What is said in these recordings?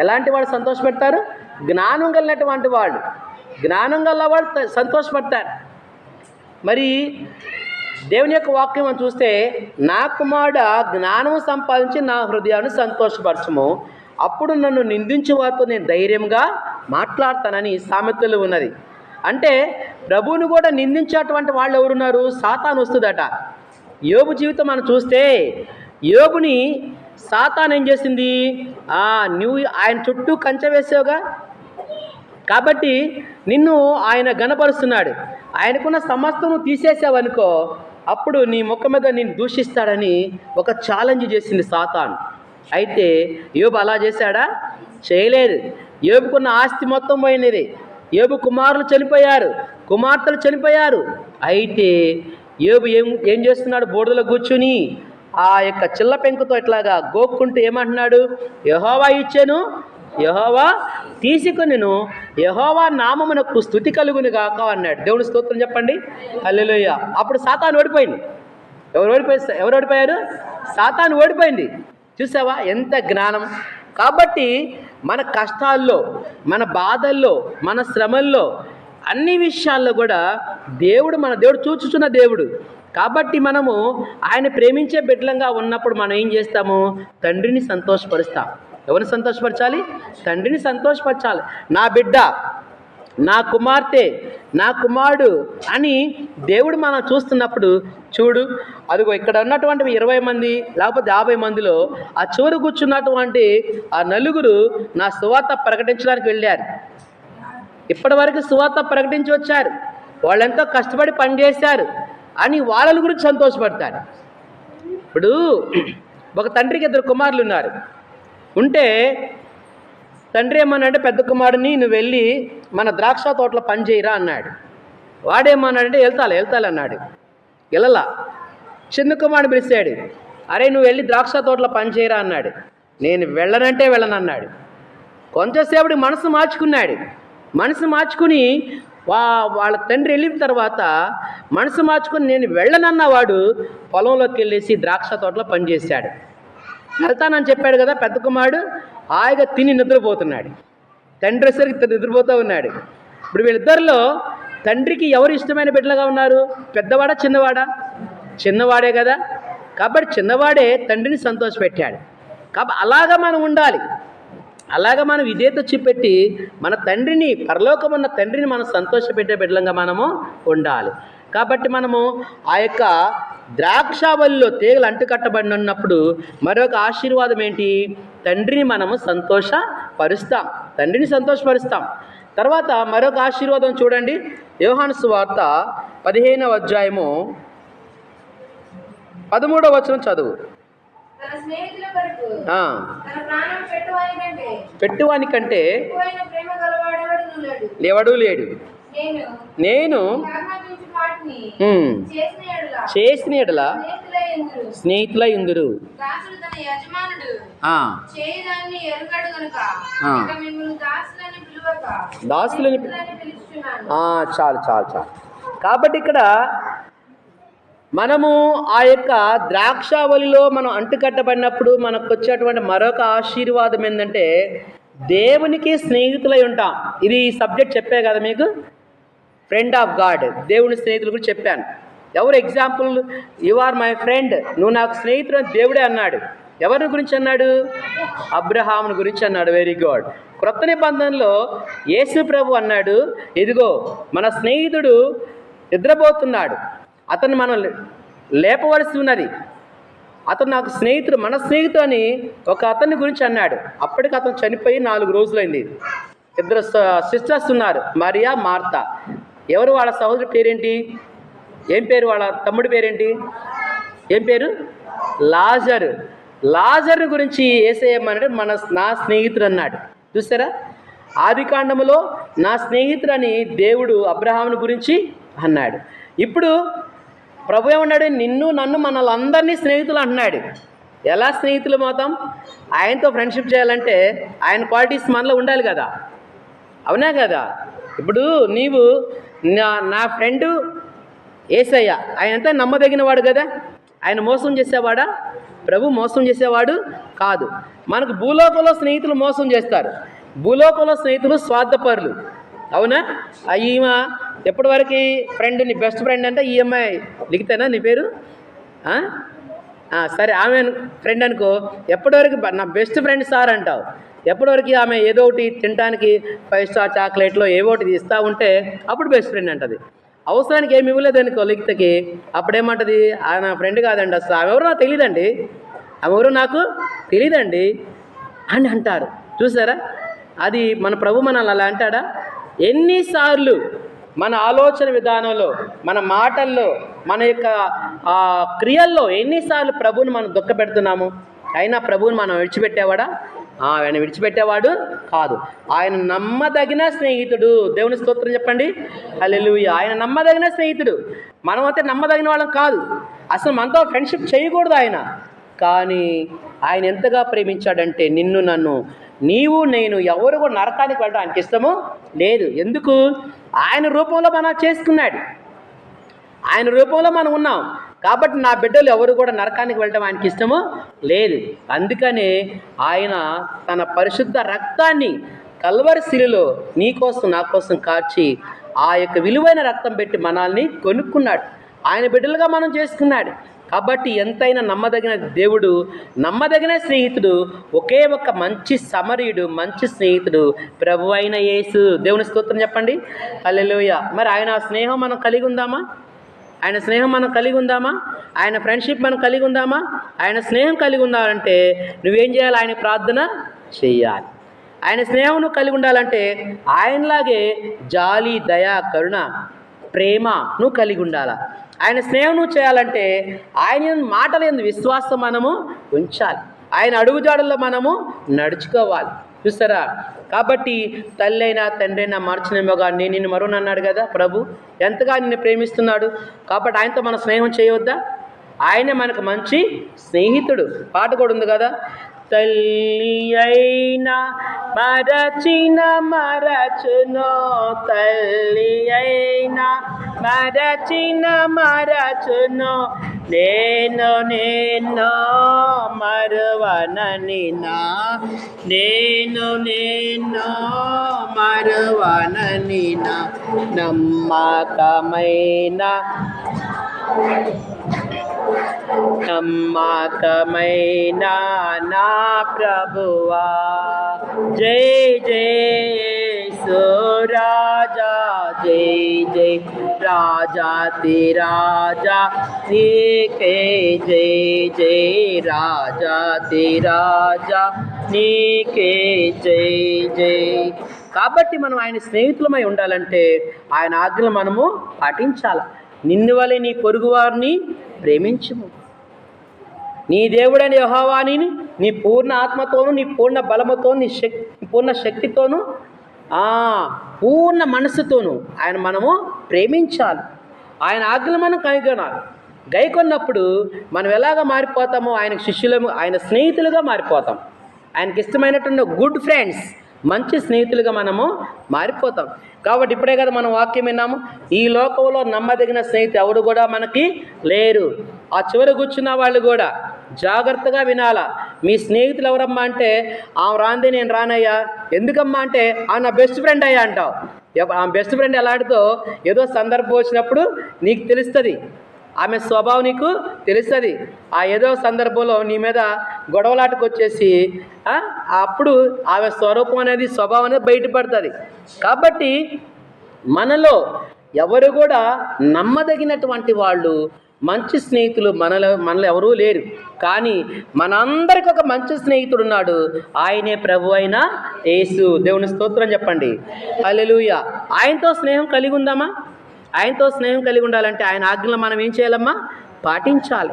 ఎలాంటి వాడు సంతోషపెడతారు జ్ఞానం కలిగినటువంటి వాళ్ళు. జ్ఞానం గల వాళ్ళు త- సంతోషపడతారు మరి దేవుని యొక్క వాక్యం మనం చూస్తే నా కుమారుడ జ్ఞానము సంపాదించి నా హృదయాన్ని సంతోషపరచము. అప్పుడు నన్ను నిందించే వారితో నేను ధైర్యంగా మాట్లాడతానని సామెతలు ఉన్నది. అంటే ప్రభువుని కూడా నిందించేటువంటి వాళ్ళు ఎవరున్నారు? సాతాను వస్తుందట. యోబు జీవితం మనం చూస్తే యోబుని సాతాన్ ఏం చేసింది? ఆ, నువ్వు ఆయన చుట్టూ కంచె వేసావుగా? కాబట్టి నిన్ను ఆయన గనపరుస్తున్నాడు ఆయనకున్న సమస్తను తీసేసావనుకో అప్పుడు నీ ముఖం మీద నేను దూషిస్తాడని ఒక ఛాలెంజ్ చేసింది సాతాన్. అయితే యోబు అలా చేశాడా? చేయలేదు. యోబుకున్న ఆస్తి మొత్తం పోయినది. యోబు కుమారులు చనిపోయారు. కుమార్తెలు చనిపోయారు. అయితే యోబు ఏం ఏం చేస్తున్నాడు? బోర్డులో కూర్చుని ఆ యొక్క చిల్ల పెంకుతో ఇట్లాగా గోక్కుంటూ ఏమంటున్నాడు? యహోవా ఇచ్చాను యహోవా తీసుకునిను యహోవా నామమునకు స్థుతి కలుగును గాక అన్నాడు. దేవుని స్తోత్రం చెప్పండి. అల్లెలుయ్య అప్పుడు సాతాను ఓడిపోయింది. ఎవరు ఓడిపోయి ఎవరు ఓడిపోయారు? సాతాను ఓడిపోయింది. చూసావా ఎంత జ్ఞానం? కాబట్టి మన కష్టాల్లో మన బాధల్లో మన శ్రమల్లో అన్ని విషయాల్లో కూడా దేవుడు మన దేవుడు చూచుచున్న దేవుడు. కాబట్టి మనము ఆయన ప్రేమించే బిడ్డలంగా ఉన్నప్పుడు మనం ఏం చేస్తాము? తండ్రిని సంతోషపరుస్తాం. ఎవరిని సంతోషపరచాలి? తండ్రిని సంతోషపరచాలి. నా బిడ్డ నా కుమార్తె నా కుమారుడు అని దేవుడు మనం చూస్తున్నప్పుడు చూడు అదిగో ఇక్కడ ఉన్నటువంటి ఇరవై మంది లేకపోతే యాభై మందిలో ఆ చివరి కూర్చున్నటువంటి ఆ నలుగురు నా సువార్త ప్రకటించడానికి వెళ్ళారు. ఇప్పటివరకు సువార్త ప్రకటించి వచ్చారు. వాళ్ళెంతో కష్టపడి పనిచేశారు. అని వాళ్ళ గురించి సంతోషపడతారు. ఇప్పుడు ఒక తండ్రికి ఇద్దరు కుమారులు ఉన్నారు. ఉంటే తండ్రి ఏమన్నాడంటే పెద్ద కుమారుని నువ్వు వెళ్ళి మన ద్రాక్ష తోటలో పని చేయరా అన్నాడు. వాడేమన్నాడంటే వెళ్తాలి వెళ్తాలి అన్నాడు. వెళ్ళలా. చిన్న కుమారుడు పిలిచాడు అరే నువ్వు వెళ్ళి ద్రాక్ష తోటలో పనిచేయరా అన్నాడు. నేను వెళ్ళనంటే వెళ్ళనన్నాడు కొంతసేపటి మనసు మార్చుకున్నాడు. మనసు మార్చుకుని వా వాళ్ళ తండ్రి వెళ్ళిన తర్వాత మనసు మార్చుకుని నేను వెళ్ళనన్నవాడు పొలంలోకి వెళ్ళేసి ద్రాక్ష తోటలో పనిచేశాడు. వెళ్తానని చెప్పాడు కదా పెద్ద కుమారుడు హాయిగా తిని నిద్రపోతున్నాడు. తండ్రి వచ్చేసరికి నిద్రపోతూ ఉన్నాడు. ఇప్పుడు వీళ్ళిద్దరిలో తండ్రికి ఎవరు ఇష్టమైన బిడ్డలుగా ఉన్నారు? పెద్దవాడా చిన్నవాడా? చిన్నవాడే కదా. కాబట్టి చిన్నవాడే తండ్రిని సంతోషపెట్టాడు. కాబట్టి అలాగా మనం ఉండాలి. అలాగా మనం విధేయత చూపెట్టి మన తండ్రిని పరలోకమున్న తండ్రిని మనం సంతోషపెట్టే బిడ్డలంగా మనము ఉండాలి. కాబట్టి మనము ఆ యొక్క ద్రాక్షావల్లిలో తీగలు అంటుకట్టబడి ఉన్నప్పుడు మరొక ఆశీర్వాదం ఏంటి? తండ్రిని మనము సంతోషపరుస్తాం. తండ్రిని సంతోషపరుస్తాం. తర్వాత మరొక ఆశీర్వాదం చూడండి. యోహాను సువార్త పదిహేనవ అధ్యాయము పదమూడవ వచనం చదువు. పెట్టువాని కంటే గలవాడెవడు లేడు. లేవడు లేడు. నేను చేసిన ఎడల స్నేహితులై ఇందురు దాసులని చాలు చాలు చాలు. కాబట్టి ఇక్కడ మనము ఆ యొక్క ద్రాక్షావళిలో మనం అంటుకట్టబడినప్పుడు మనకు వచ్చేటువంటి మరొక ఆశీర్వాదం ఏంటంటే దేవునికి స్నేహితులై ఉంటాం. ఇది సబ్జెక్ట్ చెప్పే కదా మీకు? ఫ్రెండ్ ఆఫ్ గాడ్ దేవుని స్నేహితులు గురించి చెప్పాను. ఎవరు example you are my friend నువ్వు నాకు స్నేహితుడు అని దేవుడే అన్నాడు. ఎవరిని గురించి అన్నాడు? అబ్రహాముని గురించి అన్నాడు. వెరీ గుడ్ క్రొత్త నిబంధనలో యేసు ప్రభు అన్నాడు ఇదిగో మన స్నేహితుడు నిద్రపోతున్నాడు. అతను మనం లేపవలసి ఉన్నది. అతను నాకు స్నేహితుడు మన స్నేహితుడు అని ఒక అతని గురించి అన్నాడు. అప్పటికి అతను చనిపోయి నాలుగు రోజులైంది. ఇద్దరు సిస్టర్స్ ఉన్నారు మరియా మార్తా. ఎవరు వాళ్ళ సహోదరు పేరేంటి? ఏం పేరు వాళ్ళ తమ్ముడి పేరేంటి? ఏం పేరు? లాజర్. లాజర్ గురించి ఏసేయమన్నాడు మన నా స్నేహితుడు అన్నాడు. చూసారా? ఆది కాండములో నా స్నేహితుడు అని దేవుడు అబ్రహాముని గురించి అన్నాడు. ఇప్పుడు ప్రభు ఏమన్నాడు? నిన్ను నన్ను మనలందరినీ స్నేహితులు అంటున్నాడు. ఎలా స్నేహితులు అవుతాం ఆయనతో ఫ్రెండ్షిప్ చేయాలంటే ఆయన క్వాలిటీస్ మనలో ఉండాలి కదా. అవునా కదా? ఇప్పుడు నీవు నా నా ఫ్రెండు ఏసయ్య ఆయనంతా నమ్మదగినవాడు కదా? ఆయన మోసం చేసేవాడా? ప్రభు మోసం చేసేవాడు కాదు. మనకు భూలోకంలో స్నేహితులు మోసం చేస్తారు. భూలోకంలో స్నేహితులు స్వార్థపరులు. అవునా? ఆ ఈమె ఎప్పటి వరకు ఫ్రెండ్ నీ బెస్ట్ ఫ్రెండ్ అంటే ఈఎంఐ లిఖితేనా నీ పేరు? సరే ఆమె ఫ్రెండ్ అనుకో. ఎప్పటివరకు నా బెస్ట్ ఫ్రెండ్ సార్ అంటావు. ఎప్పటివరకు ఆమె ఏదో ఒకటి తినడానికి ఫైవ్ స్టార్ చాక్లెట్లో ఏవో ఒకటి ఇస్తూ ఉంటే అప్పుడు బెస్ట్ ఫ్రెండ్ అంటది. అవసరానికి ఏమి ఇవ్వలేదు అనుకో లిఖితకి. అప్పుడేమంటది? ఆయన ఫ్రెండ్ కాదండి అసలు. ఆమె ఎవరు నాకు తెలియదండి ఆమె ఎవరు నాకు తెలియదండి అని అంటారు. చూసారా? అది మన ప్రభు మనల్ని అలా అంటాడా? ఎన్నిసార్లు మన ఆలోచన విధానంలో మన మాటల్లో మన యొక్క క్రియల్లో ఎన్నిసార్లు ప్రభువుని మనం దుఃఖపెడుతున్నాము అయినా ప్రభువుని మనం విడిచిపెట్టేవాడా? ఆయన విడిచిపెట్టేవాడు కాదు. ఆయన నమ్మదగిన స్నేహితుడు. దేవుని స్తోత్రం చెప్పండి. అల్లెలు ఆయన నమ్మదగిన స్నేహితుడు. మనం అయితే నమ్మదగిన వాళ్ళం కాదు. అసలు మనతో ఫ్రెండ్షిప్ చేయకూడదు ఆయన. కానీ ఆయన ఎంతగా ప్రేమించాడంటే నిన్ను నన్ను నీవు నేను ఎవరు కూడా నరకానికి వెళ్ళడం ఆయనకి ఇష్టము లేదు. ఎందుకు? ఆయన రూపంలో మనం చేసుకున్నాడు. ఆయన రూపంలో మనం ఉన్నాం. కాబట్టి నా బిడ్డలు ఎవరు కూడా నరకానికి వెళ్ళడం ఆయనకి ఇష్టము లేదు. అందుకనే ఆయన తన పరిశుద్ధ రక్తాన్ని కల్వరి శిలులో నీ కోసం నా కోసం కాచి ఆ యొక్క విలువైన రక్తం పెట్టి మనల్ని కొనుక్కున్నాడు. ఆయన బిడ్డలుగా మనం చేసుకున్నాడు. కాబట్టి ఎంతైనా నమ్మదగిన దేవుడు నమ్మదగిన స్నేహితుడు ఒకే ఒక మంచి సమరీయుడు మంచి స్నేహితుడు ప్రభు అయిన యేసు. దేవుని స్తోత్రం చెప్పండి. అల్లెలోయ మరి ఆయన స్నేహం మనం కలిగి ఉందామా? ఆయన స్నేహం మనం కలిగి ఉందామా? ఆయన ఫ్రెండ్షిప్ మనం కలిగి ఉందామా? ఆయన స్నేహం కలిగి ఉండాలంటే నువ్వేం చేయాలి? ఆయన ప్రార్థన చెయ్యాలి ఆయన స్నేహం నువ్వు కలిగి ఉండాలంటే ఆయనలాగే జాలి దయ కరుణ ప్రేమ నువ్వు కలిగి ఉండాలా? ఆయన స్నేహం నువ్వు చేయాలంటే ఆయన మాటల ఎందు విశ్వాసం మనము ఉంచాలి. ఆయన అడుగుజాడల్లో మనము నడుచుకోవాలి. చూసారా? కాబట్టి తల్లి అయినా తండ్రి అయినా మార్చినేమోగా నేను నిన్ను మరుని అన్నాడు కదా ప్రభు. ఎంతగా నిన్ను ప్రేమిస్తున్నాడు? కాబట్టి ఆయనతో మన స్నేహం చేయవద్దా? ఆయనే మనకు మంచి స్నేహితుడు. పాట కూడా ఉంది కదా? తల్లి అయినా మరచిన మరచునో తల్లి అయినా మరచిన మరచునో నేను నిన్నో మరువనని నా నేను నిన్నో మరువనని నా నమ్మకమైన నమ్మకమైన నా ప్రభువా జై జై రాజా జై జై రాజాతి రాజా నీకే జై జై రాజాతి రాజా నీకే జై జై కాబట్టి మనం ఆయన స్నేహితులమై ఉండాలంటే ఆయన ఆజ్ఞలు మనము పాటించాలి? నిన్ను వలె నీ పొరుగువారిని ప్రేమించుము. నీ దేవుడైన యహోవాని నీ పూర్ణ ఆత్మతోను నీ పూర్ణ బలముతో నీ శక్తి పూర్ణ శక్తితోను ఆ, పూర్ణ మనస్సుతోనూ ఆయన మనము ప్రేమించాలి. ఆయన ఆజ్ఞలు మనం కనుగొనాలి. గైకొన్నప్పుడు మనం ఎలాగ మారిపోతామో ఆయన శిష్యులము ఆయన స్నేహితులుగా మారిపోతాం. ఆయనకి ఇష్టమైనటువంటి గుడ్ ఫ్రెండ్స్ మంచి స్నేహితులుగా మనము మారిపోతాం. కాబట్టి ఇప్పుడే కదా మనం వాక్యం విన్నాము. ఈ లోకంలో నమ్మదగిన స్నేహితులు ఎవరు కూడా మనకి లేరు. ఆ చివరి కూర్చున్న వాళ్ళు కూడా జాగ్రత్తగా వినాలా. మీ స్నేహితులు ఎవరమ్మా అంటే ఆమె రాంది నేను రానయ్యా. ఎందుకమ్మా అంటే ఆ నా బెస్ట్ ఫ్రెండ్ అయ్యా అంటావు. ఆ బెస్ట్ ఫ్రెండ్ ఎలాంటిదో ఏదో సందర్భం వచ్చినప్పుడు నీకు తెలుస్తుంది. ఆమె స్వభావం నీకు తెలుస్తుంది. ఆ ఏదో సందర్భంలో నీ మీద గొడవలాటకు వచ్చేసి అప్పుడు ఆమె స్వరూపం అనేది స్వభావం అనేది బయటపడుతుంది. కాబట్టి మనలో ఎవరు కూడా నమ్మదగినటువంటి వాళ్ళు మంచి స్నేహితులు మనలో మనలో ఎవరూ లేరు. కానీ మనందరికి ఒక మంచి స్నేహితుడు ఉన్నాడు. ఆయనే ప్రభు అయిన యేసు. దేవుని స్తోత్రం చెప్పండి. అల్లెలుయ ఆయనతో స్నేహం కలిగి ఉందామా? ఆయనతో స్నేహం కలిగి ఉండాలంటే ఆయన ఆజ్ఞలు మనం ఏం చేయాలమ్మా? పాటించాలి.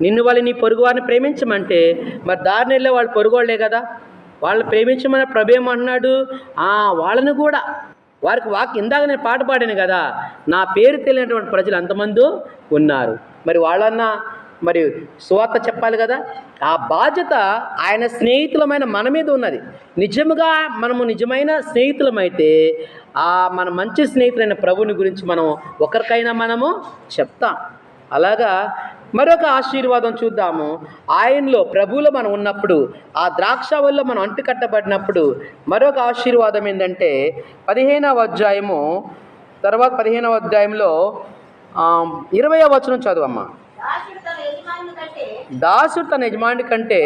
నిన్ను వాళ్ళు నీ పొరుగు వారిని ప్రేమించమంటే మరి దారిని వెళ్ళే వాళ్ళు పొరుగోళ్ళే కదా? వాళ్ళని ప్రేమించమని ప్రభు అన్నాడు ఆ, కూడా. వారికి వాక్ ఇందాక నేను పాట పాడాను కదా నా పేరు తెలియనటువంటి ప్రజలు అంతమంది ఉన్నారు. మరి వాళ్ళన్నా మరి సువార్త చెప్పాలి కదా? ఆ బాధ్యత ఆయన స్నేహితులమైన మన మీద ఉన్నది. నిజముగా మనము నిజమైన స్నేహితులమైతే ఆ మన మంచి స్నేహితులైన ప్రభుని గురించి మనం ఒకరికైనా మనము చెప్తాం. అలాగా? మరొక ఆశీర్వాదం చూద్దాము. ఆయనలో ప్రభువులో మనం ఉన్నప్పుడు ఆ ద్రాక్ష వల్ల మనం అంటుకట్టబడినప్పుడు మరొక ఆశీర్వాదం ఏంటంటే పదిహేనవ అధ్యాయము తర్వాత పదిహేనవ అధ్యాయంలో ఇరవై వచనం చదువమ్మా. దాసుడు తన యజమాని కంటే